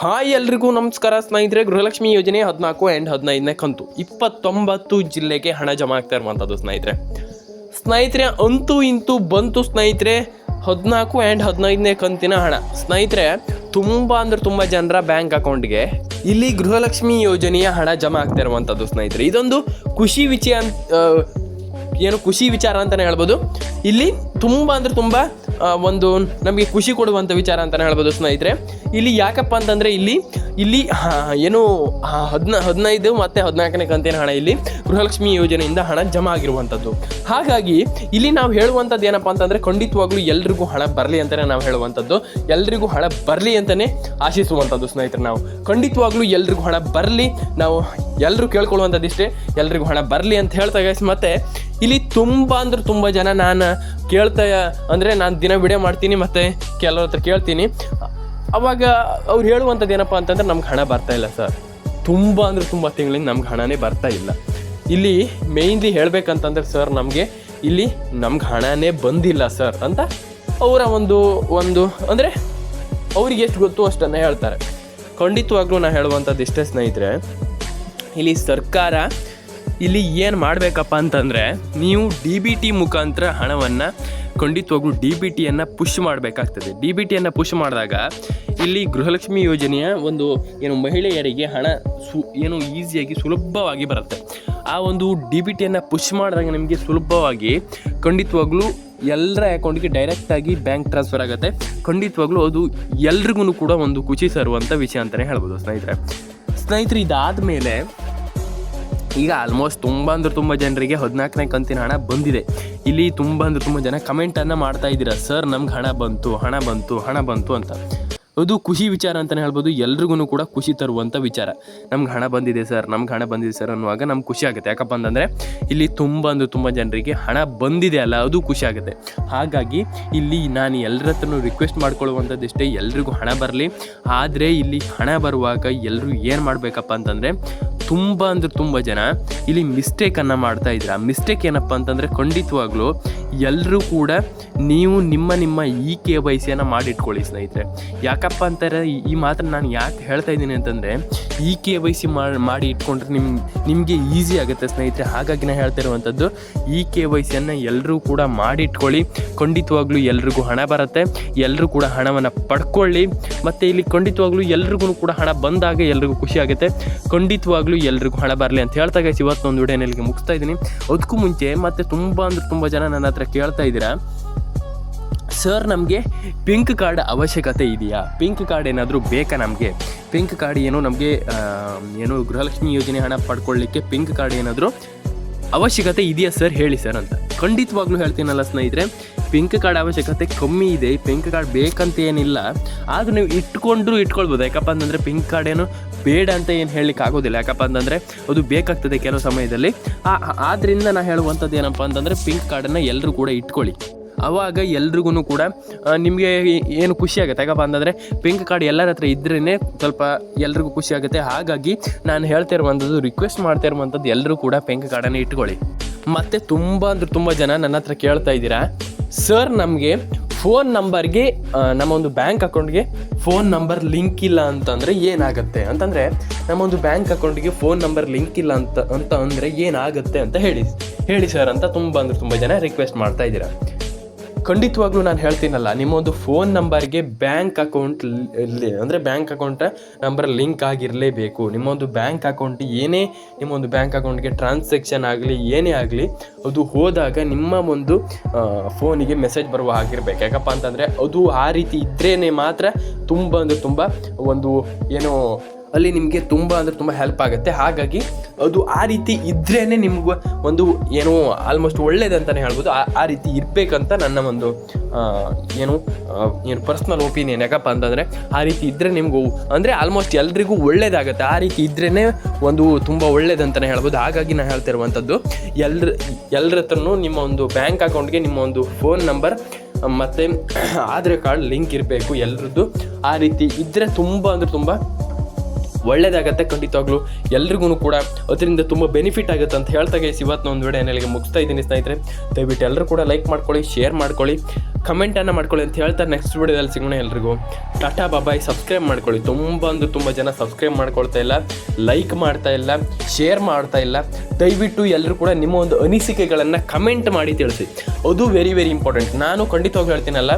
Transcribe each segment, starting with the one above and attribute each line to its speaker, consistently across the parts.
Speaker 1: Hi ಎಲ್ರಿಗೂ ನಮಸ್ಕಾರ ಸ್ನೇಹಿತರೆ, ಗೃಹಲಕ್ಷ್ಮಿ ಯೋಜನೆ ಹದಿನಾಲ್ಕು ಆ್ಯಂಡ್ ಹದಿನೈದನೇ ಕಂತು. ಇಪ್ಪತ್ತೊಂಬತ್ತು ಜಿಲ್ಲೆಗೆ ಹಣ ಜಮಾ ಆಗ್ತಾ ಇರುವಂಥದ್ದು ಸ್ನೇಹಿತರೆ. ಸ್ನೇಹಿತರೆ, ಅಂತೂ ಇಂತೂ ಬಂತು ಸ್ನೇಹಿತರೆ, ಹದಿನಾಲ್ಕು ಆ್ಯಂಡ್ ಹದಿನೈದನೇ ಕಂತಿನ ಹಣ. ಸ್ನೇಹಿತರೆ, ತುಂಬ ಅಂದ್ರೆ ತುಂಬ ಜನರ ಬ್ಯಾಂಕ್ ಅಕೌಂಟ್ಗೆ ಇಲ್ಲಿ ಗೃಹಲಕ್ಷ್ಮಿ ಯೋಜನೆಯ ಹಣ ಜಮಾ ಆಗ್ತಾ ಇರುವಂಥದ್ದು ಸ್ನೇಹಿತರೆ. ಇದೊಂದು ಖುಷಿ ಅಂತ ಏನು ಖುಷಿ ವಿಚಾರ ಅಂತಲೇ ಹೇಳ್ಬೋದು. ಇಲ್ಲಿ ತುಂಬ ಅಂದರೆ ತುಂಬ ಒಂದು ನಮಗೆ ಖುಷಿ ಕೊಡುವಂಥ ವಿಚಾರ ಅಂತಲೇ ಹೇಳ್ಬೋದು ಸ್ನೇಹಿತರೆ. ಇಲ್ಲಿ ಯಾಕಪ್ಪ ಅಂತಂದರೆ ಇಲ್ಲಿ ಇಲ್ಲಿ ಏನು ಹದಿನಾ ಹದ್ನ, ಹದಿನೈದು ಮತ್ತು ಹದಿನಾಲ್ಕನೇ ಕಂತಿನ ಹಣ ಇಲ್ಲಿ ಗೃಹಲಕ್ಷ್ಮಿ ಯೋಜನೆಯಿಂದ ಹಣ ಜಮಾ ಆಗಿರುವಂಥದ್ದು. ಹಾಗಾಗಿ ಇಲ್ಲಿ ನಾವು ಹೇಳುವಂಥದ್ದು ಏನಪ್ಪ ಅಂತಂದರೆ ಖಂಡಿತವಾಗ್ಲೂ ಎಲ್ರಿಗೂ ಹಣ ಬರಲಿ ಅಂತಲೇ ನಾವು ಹೇಳುವಂಥದ್ದು. ಎಲ್ರಿಗೂ ಹಣ ಬರಲಿ ಅಂತಲೇ ಆಶಿಸುವಂಥದ್ದು ಸ್ನೇಹಿತರೆ ನಾವು. ಖಂಡಿತವಾಗ್ಲೂ ಎಲ್ರಿಗೂ ಹಣ ಬರಲಿ. ನಾವು ಎಲ್ಲರೂ ಕೇಳ್ಕೊಳ್ಳುವಂಥದ್ದು ಇಷ್ಟೇ ಎಲ್ರಿಗೂ ಹಣ ಬರಲಿ ಅಂತ ಹೇಳ್ತಾ ಗೈಸ್ ಮತ್ತೆ ಇಲ್ಲಿ ತುಂಬ ಅಂದ್ರೆ ತುಂಬ ಜನ ನಾನು ಕೇಳ್ತಾ, ಅಂದರೆ ನಾನು ದಿನ ವಿಡಿಯೋ ಮಾಡ್ತೀನಿ, ಮತ್ತು ಕೆಲವ್ರ ಹತ್ರ ಕೇಳ್ತೀನಿ. ಅವಾಗ ಅವ್ರು ಹೇಳುವಂಥದ್ದು ಏನಪ್ಪ ಅಂತಂದ್ರೆ, ನಮ್ಗೆ ಹಣ ಬರ್ತಾ ಇಲ್ಲ ಸರ್. ತುಂಬ ಅಂದರೆ ತುಂಬ ತಿಂಗಳಿಂದ ನಮ್ಗೆ ಹಣನೇ ಬರ್ತಾ ಇಲ್ಲ. ಇಲ್ಲಿ ಮೇಯ್ನ್ಲಿ ಹೇಳಬೇಕಂತಂದ್ರೆ ಸರ್, ನಮಗೆ ಇಲ್ಲಿ ನಮ್ಗೆ ಹಣನೇ ಬಂದಿಲ್ಲ ಸರ್ ಅಂತ ಅವರ ಒಂದು ಒಂದು ಅಂದರೆ ಅವ್ರಿಗೆ ಎಷ್ಟು ಗೊತ್ತು ಅಷ್ಟನ್ನು ಹೇಳ್ತಾರೆ. ಖಂಡಿತವಾಗ್ಲೂ ನಾನು ಹೇಳುವಂಥದ್ದು ಇಷ್ಟೇ ಸ್ನೇಹಿತರೆ, ಇಲ್ಲಿ ಸರ್ಕಾರ ಇಲ್ಲಿ ಏನು ಮಾಡಬೇಕಪ್ಪ ಅಂತಂದರೆ, ನೀವು ಡಿ ಬಿ ಟಿ ಮುಖಾಂತರ ಹಣವನ್ನು ಖಂಡಿತವಾಗ್ಲೂ ಡಿ ಬಿ ಟಿಯನ್ನು ಪುಷ್ ಮಾಡಬೇಕಾಗ್ತದೆ. ಡಿ ಬಿ ಟಿಯನ್ನು ಪುಷ್ ಮಾಡಿದಾಗ ಇಲ್ಲಿ ಗೃಹಲಕ್ಷ್ಮಿ ಯೋಜನೆಯ ಒಂದು ಏನು ಮಹಿಳೆಯರಿಗೆ ಹಣ ಸು, ಏನು ಈಸಿಯಾಗಿ ಸುಲಭವಾಗಿ ಬರುತ್ತೆ. ಆ ಒಂದು ಡಿ ಬಿ ಟಿಯನ್ನು ಪುಷ್ ಮಾಡಿದಾಗ ನಿಮಗೆ ಸುಲಭವಾಗಿ ಖಂಡಿತವಾಗ್ಲೂ ಎಲ್ಲರ ಅಕೌಂಟ್ಗೆ ಡೈರೆಕ್ಟಾಗಿ ಬ್ಯಾಂಕ್ ಟ್ರಾನ್ಸ್ಫರ್ ಆಗುತ್ತೆ. ಖಂಡಿತವಾಗ್ಲೂ ಅದು ಎಲ್ರಿಗೂ ಕೂಡ ಒಂದು ಖುಷಿ ಸರುವಂಥ ವಿಷಯ ಅಂತಲೇ ಹೇಳ್ಬೋದು ಸ್ನೇಹಿತರೆ. ಸ್ನೇಹಿತರೆ ಇದಾದ ಮೇಲೆ ಈಗ ಆಲ್ಮೋಸ್ಟ್ ತುಂಬ ಅಂದ್ರೆ ತುಂಬ ಜನರಿಗೆ ಹದಿನಾಲ್ಕನೇ ಕಂತಿನ ಹಣ ಬಂದಿದೆ. ಇಲ್ಲಿ ತುಂಬ ಅಂದ್ರೆ ತುಂಬ ಜನ ಕಮೆಂಟನ್ನು ಮಾಡ್ತಾ ಇದ್ದೀರಾ ಸರ್ ನಮ್ಗೆ ಹಣ ಬಂತು ಹಣ ಬಂತು ಹಣ ಬಂತು ಅಂತ. ಅದು ಖುಷಿ ವಿಚಾರ ಅಂತಲೇ ಹೇಳ್ಬೋದು ಎಲ್ರಿಗೂ ಕೂಡ ಖುಷಿ ತರುವಂಥ ವಿಚಾರ. ನಮ್ಗೆ ಹಣ ಬಂದಿದೆ ಸರ್ ನಮ್ಗೆ ಹಣ ಬಂದಿದೆ ಸರ್ ಅನ್ನುವಾಗ ನಮ್ಗೆ ಖುಷಿ ಆಗುತ್ತೆ. ಯಾಕಪ್ಪ ಅಂತಂದರೆ, ಇಲ್ಲಿ ತುಂಬ ಅಂದ್ರೆ ತುಂಬ ಜನರಿಗೆ ಹಣ ಬಂದಿದೆ ಅಲ್ಲ, ಅದು ಖುಷಿ ಆಗುತ್ತೆ. ಹಾಗಾಗಿ ಇಲ್ಲಿ ನಾನು ಎಲ್ಲರ ಹತ್ರನೂ ರಿಕ್ವೆಸ್ಟ್ ಮಾಡ್ಕೊಳ್ಳುವಂಥದ್ದು ಇಷ್ಟೇ, ಎಲ್ರಿಗೂ ಹಣ ಬರಲಿ. ಆದರೆ ಇಲ್ಲಿ ಹಣ ಬರುವಾಗ ಎಲ್ಲರೂ ಏನು ಮಾಡಬೇಕಪ್ಪ ಅಂತಂದರೆ ತುಂಬ ಅಂದ್ರೆ ತುಂಬ ಜನ ಇಲ್ಲಿ ಮಿಸ್ಟೇಕನ್ನು ಮಾಡ್ತಾ ಇದ್ದಾರೆ ಮಿಸ್ಟೇಕ್ ಏನಪ್ಪ ಅಂತಂದರೆ ಖಂಡಿತವಾಗ್ಲೂ ಎಲ್ಲರೂ ಕೂಡ ನೀವು ನಿಮ್ಮ ನಿಮ್ಮ ಈ ಕೆ ವೈ ಸಿಯನ್ನು ಮಾಡಿಟ್ಕೊಳ್ಳಿ ಸ್ನೇಹಿತರೆ. ಯಾಕಪ್ಪ ಅಂತಾರೆ, ಈ- ಮಾತ್ರ ನಾನು ಯಾಕೆ ಹೇಳ್ತಾ ಇದ್ದೀನಿ ಅಂತಂದರೆ, ಈ ಕೆ ವೈ ಸಿ ಮಾಡಿ ಇಟ್ಕೊಂಡ್ರೆ ನಿಮ್ ನಿಮಗೆ ಈಸಿ ಆಗುತ್ತೆ ಸ್ನೇಹಿತರೆ. ಹಾಗಾಗಿ ನಾನು ಹೇಳ್ತಾ ಇರುವಂಥದ್ದು ಈ ಕೆ ವೈ ಸಿಯನ್ನು ಎಲ್ಲರೂ ಕೂಡ ಮಾಡಿಟ್ಕೊಳ್ಳಿ. ಖಂಡಿತವಾಗ್ಲೂ ಎಲ್ರಿಗೂ ಹಣ ಬರುತ್ತೆ. ಎಲ್ಲರೂ ಕೂಡ ಹಣವನ್ನು ಪಡ್ಕೊಳ್ಳಿ. ಮತ್ತು ಇಲ್ಲಿ ಖಂಡಿತವಾಗ್ಲೂ ಎಲ್ರಿಗೂ ಕೂಡ ಹಣ ಬಂದಾಗ ಎಲ್ರಿಗೂ ಖುಷಿ ಆಗುತ್ತೆ. ಖಂಡಿತವಾಗ್ಲೂ ಎಲ್ರಿಗೂ ಹಣ ಬರಲಿ ಅಂತ ಹೇಳ್ತಾ ಗೈಸ್ ಇವತ್ತೊಂದು ವಿಡಿಯೋ ನಿಲ್ಲಿಗೆ ಮುಗಿಸ್ತಾ ಇದ್ದೀನಿ. ಅದಕ್ಕೂ ಮುಂಚೆ ಮತ್ತೆ ತುಂಬ ಅಂದ್ರೆ ತುಂಬ ಜನ ನನ್ನ ಹತ್ರ ಕೇಳ್ತಾ ಇದ್ದೀರಾ ಸರ್ ನಮಗೆ ಪಿಂಕ್ ಕಾರ್ಡ್ ಅವಶ್ಯಕತೆ ಇದೆಯಾ? ಪಿಂಕ್ ಕಾರ್ಡ್ ಏನಾದರೂ ಬೇಕಾ ನಮಗೆ? ಪಿಂಕ್ ಕಾರ್ಡ್ ಏನು ನಮಗೆ ಏನು ಗೃಹಲಕ್ಷ್ಮಿ ಯೋಜನೆ ಹಣ ಪಡ್ಕೊಳ್ಳಿಕ್ಕೆ ಪಿಂಕ್ ಕಾರ್ಡ್ ಏನಾದರೂ ಅವಶ್ಯಕತೆ ಇದೆಯಾ ಸರ್ ಹೇಳಿ ಸರ್ ಅಂತ. ಖಂಡಿತವಾಗ್ಲೂ ಹೇಳ್ತೀನಲ್ಲ ಸ್ನೇಹಿತರೆ ಪಿಂಕ್ ಕಾರ್ಡ್ ಅವಶ್ಯಕತೆ ಕಮ್ಮಿ ಇದೆ. ಪಿಂಕ್ ಕಾರ್ಡ್ ಬೇಕಂತ ಏನಿಲ್ಲ ಆದರೂ ನೀವು ಇಟ್ಕೊಂಡ್ರು ಇಟ್ಕೊಳ್ಬೋದು. ಯಾಕಪ್ಪ ಅಂತಂದರೆ ಪಿಂಕ್ ಕಾರ್ಡ್ ಏನು ಬೇಡ ಅಂತ ಏನು ಹೇಳಲಿಕ್ಕೆ ಆಗೋದಿಲ್ಲ. ಯಾಕಪ್ಪ ಅಂತಂದರೆ ಅದು ಬೇಕಾಗ್ತದೆ ಕೆಲವು ಸಮಯದಲ್ಲಿ. ಆದ್ದರಿಂದ ನಾನು ಹೇಳುವಂಥದ್ದು ಏನಪ್ಪ ಅಂತಂದರೆ ಪಿಂಕ್ ಕಾರ್ಡನ್ನು ಎಲ್ಲರೂ ಕೂಡ ಇಟ್ಕೊಳ್ಳಿ. ಅವಾಗ ಎಲ್ರಿಗೂ ಕೂಡ ನಿಮಗೆ ಏನು ಖುಷಿ ಆಗುತ್ತೆ. ಯಾಕಪ್ಪ ಅಂತಂದರೆ ಪಿಂಕ್ ಕಾರ್ಡ್ ಎಲ್ಲರ ಹತ್ರ ಇದ್ರೇ ಸ್ವಲ್ಪ ಎಲ್ರಿಗೂ ಖುಷಿ ಆಗುತ್ತೆ. ಹಾಗಾಗಿ ನಾನು ಹೇಳ್ತಾ ಇರುವಂಥದ್ದು ರಿಕ್ವೆಸ್ಟ್ ಮಾಡ್ತಾ ಇರುವಂಥದ್ದು ಎಲ್ಲರೂ ಕೂಡ ಪಿಂಕ್ ಕಾರ್ಡನ್ನು ಇಟ್ಕೊಳ್ಳಿ. ಮತ್ತು ತುಂಬ ಅಂದ್ರೆ ತುಂಬ ಜನ ನನ್ನ ಹತ್ರ ಕೇಳ್ತಾ ಇದ್ದೀರಾ? ಸರ್ ನಮಗೆ ಫೋನ್ ನಂಬರ್ಗೆ ನಮ್ಮ ಒಂದು ಬ್ಯಾಂಕ್ ಅಕೌಂಟ್ಗೆ ಫೋನ್ ನಂಬರ್ ಲಿಂಕ್ ಇಲ್ಲ ಅಂತಂದರೆ ಏನಾಗುತ್ತೆ? ಅಂತಂದರೆ ನಮ್ಮ ಒಂದು ಬ್ಯಾಂಕ್ ಅಕೌಂಟ್ಗೆ ಫೋನ್ ನಂಬರ್ ಲಿಂಕ್ ಇಲ್ಲ ಅಂತ ಅಂತ ಅಂದರೆ ಏನಾಗುತ್ತೆ ಅಂತ ಹೇಳಿ ಹೇಳಿ ಸರ್ ಅಂತ ತುಂಬ ಅಂದ್ರೆ ತುಂಬ ಜನ ರಿಕ್ವೆಸ್ಟ್ ಮಾಡ್ತಾ ಇದ್ದೀರಾ. ಖಂಡಿತವಾಗ್ಲೂ ನಾನು ಹೇಳ್ತೀನಲ್ಲ ನಿಮ್ಮ ಒಂದು ಫೋನ್ ನಂಬರ್ಗೆ ಬ್ಯಾಂಕ್ ಅಕೌಂಟ್ ಅಂದರೆ ಬ್ಯಾಂಕ್ ಅಕೌಂಟ್ ನಂಬರ್ ಲಿಂಕ್ ಆಗಿರಲೇಬೇಕು. ನಿಮ್ಮೊಂದು ಬ್ಯಾಂಕ್ ಅಕೌಂಟ್ ಏನೇ ನಿಮ್ಮ ಒಂದು ಬ್ಯಾಂಕ್ ಅಕೌಂಟ್ಗೆ ಟ್ರಾನ್ಸಾಕ್ಷನ್ ಆಗಲಿ, ಏನೇ ಆಗಲಿ, ಅದು ಹೋದಾಗ ನಿಮ್ಮ ಒಂದು ಫೋನಿಗೆ ಮೆಸೇಜ್ ಬರುವ ಹಾಗಿರ್ಬೇಕು. ಯಾಕಪ್ಪ ಅಂತಂದರೆ ಅದು ಆ ರೀತಿ ಇದ್ರೇ ಮಾತ್ರ ತುಂಬ ಅಂದರೆ ತುಂಬ ಒಂದು, ಏನು ಅಲ್ಲಿ ನಿಮಗೆ ತುಂಬ ಅಂದರೆ ತುಂಬ ಹೆಲ್ಪ್ ಆಗುತ್ತೆ. ಹಾಗಾಗಿ ಅದು ಆ ರೀತಿ ಇದ್ರೇ ನಿಮ್ಗೆ ಒಂದು ಏನು ಆಲ್ಮೋಸ್ಟ್ ಒಳ್ಳೇದಂತಲೇ ಹೇಳ್ಬೋದು. ಆ ರೀತಿ ಇರಬೇಕಂತ ನನ್ನ ಒಂದು ಏನು ಏನು ಪರ್ಸ್ನಲ್ ಒಪಿನಿಯನ್ ಯಾಕಪ್ಪ ಅಂತಂದರೆ ಆ ರೀತಿ ಇದ್ದರೆ ನಿಮಗೂ ಅಂದರೆ ಆಲ್ಮೋಸ್ಟ್ ಎಲ್ರಿಗೂ ಒಳ್ಳೇದಾಗುತ್ತೆ. ಆ ರೀತಿ ಇದ್ರೇ ಒಂದು ತುಂಬ ಒಳ್ಳೇದಂತಲೇ ಹೇಳ್ಬೋದು. ಹಾಗಾಗಿ ನಾನು ಹೇಳ್ತಿರುವಂಥದ್ದು ಎಲ್ರ ಎಲ್ಲರ ಹತ್ರನೂ ನಿಮ್ಮ ಒಂದು ಬ್ಯಾಂಕ್ ಅಕೌಂಟ್ಗೆ ನಿಮ್ಮ ಒಂದು ಫೋನ್ ನಂಬರ್ ಮತ್ತು ಆಧಾರ್ ಕಾರ್ಡ್ ಲಿಂಕ್ ಇರಬೇಕು ಎಲ್ರದ್ದು. ಆ ರೀತಿ ಇದ್ದರೆ ತುಂಬ ಅಂದರೆ ತುಂಬ ಒಳ್ಳೇದಾಗತ್ತೆ ಖಂಡಿತವಾಗ್ಲೂ. ಎಲ್ರಿಗೂ ಕೂಡ ಅದರಿಂದ ತುಂಬ ಬೆನಿಫಿಟ್ ಆಗುತ್ತೆ ಅಂತ ಹೇಳ್ತಾ ಗೈಸ್ ಇವತ್ತು ಒಂದು ವಿಡಿಯೋ ನನಗೆ ಮುಗಿಸ್ತಾ ಇದ್ದೀನಿ ಸ್ನೇಹಿತರೆ. ದಯವಿಟ್ಟು ಎಲ್ಲರೂ ಕೂಡ ಲೈಕ್ ಮಾಡ್ಕೊಳ್ಳಿ ಶೇರ್ ಮಾಡ್ಕೊಳ್ಳಿ ಕಮೆಂಟನ್ನು ಮಾಡ್ಕೊಳ್ಳಿ ಅಂತ ಹೇಳ್ತಾ ನೆಕ್ಸ್ಟ್ ವಿಡಿಯೋದಲ್ಲಿ ಸಿಗೋಣ ಎಲ್ರಿಗೂ. ಟಾಟಾ ಬಾಬಾಯ್ ಸಬ್ಸ್ಕ್ರೈಬ್ ಮಾಡ್ಕೊಳ್ಳಿ. ತುಂಬ ಅಂದ್ರೆ ತುಂಬ ಜನ ಸಬ್ಸ್ಕ್ರೈಬ್ ಮಾಡ್ಕೊಳ್ತಾ ಇಲ್ಲ ಲೈಕ್ ಮಾಡ್ತಾ ಇಲ್ಲ ಶೇರ್ ಮಾಡ್ತಾ ಇಲ್ಲ. ದಯವಿಟ್ಟು ಎಲ್ಲರೂ ಕೂಡ ನಿಮ್ಮ ಒಂದು ಅನಿಸಿಕೆಗಳನ್ನು ಕಮೆಂಟ್ ಮಾಡಿ ತಿಳಿಸಿ. ಅದು ವೆರಿ ವೆರಿ ಇಂಪಾರ್ಟೆಂಟ್ ನಾನು ಖಂಡಿತವಾಗಿ ಹೇಳ್ತೀನಲ್ಲ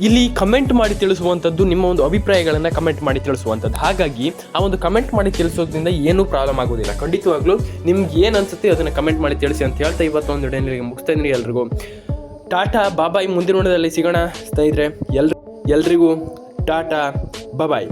Speaker 1: ಇಲ್ಲಿ ಕಮೆಂಟ್ ಮಾಡಿ ತಿಳಿಸುವಂಥದ್ದು ನಿಮ್ಮ ಒಂದು ಅಭಿಪ್ರಾಯಗಳನ್ನು ಕಮೆಂಟ್ ಮಾಡಿ ತಿಳಿಸುವಂಥದ್ದು. ಹಾಗಾಗಿ, ಆ ಒಂದು ಕಮೆಂಟ್ ಮಾಡಿ ತಿಳಿಸೋದ್ರಿಂದ ಏನೂ ಪ್ರಾಬ್ಲಮ್ ಆಗೋದಿಲ್ಲ ಖಂಡಿತವಾಗ್ಲೂ ನಿಮ್ಗೆ ಏನು ಅನ್ಸುತ್ತೆ ಅದನ್ನು ಕಮೆಂಟ್ ಮಾಡಿ ತಿಳಿಸಿ ಅಂತ ಹೇಳ್ತಾ ಇವತ್ತೊಂದು ವಿಡಿಯೋ ಮುಗಿಸ್ತಾ ಇದ್ದೀನಿ ಎಲ್ರಿಗೂ. ಟಾಟಾ, ಬಾಬಾಯ್ ಮುಂದಿನ ವಿಡಿಯೋದಲ್ಲಿ ಸಿಗೋಣ. ಸ್ನೇಹಿತರೆ, ಎಲ್ರು, ಎಲ್ರಿಗೂ ಟಾಟಾ, ಬಾಬಾಯ್.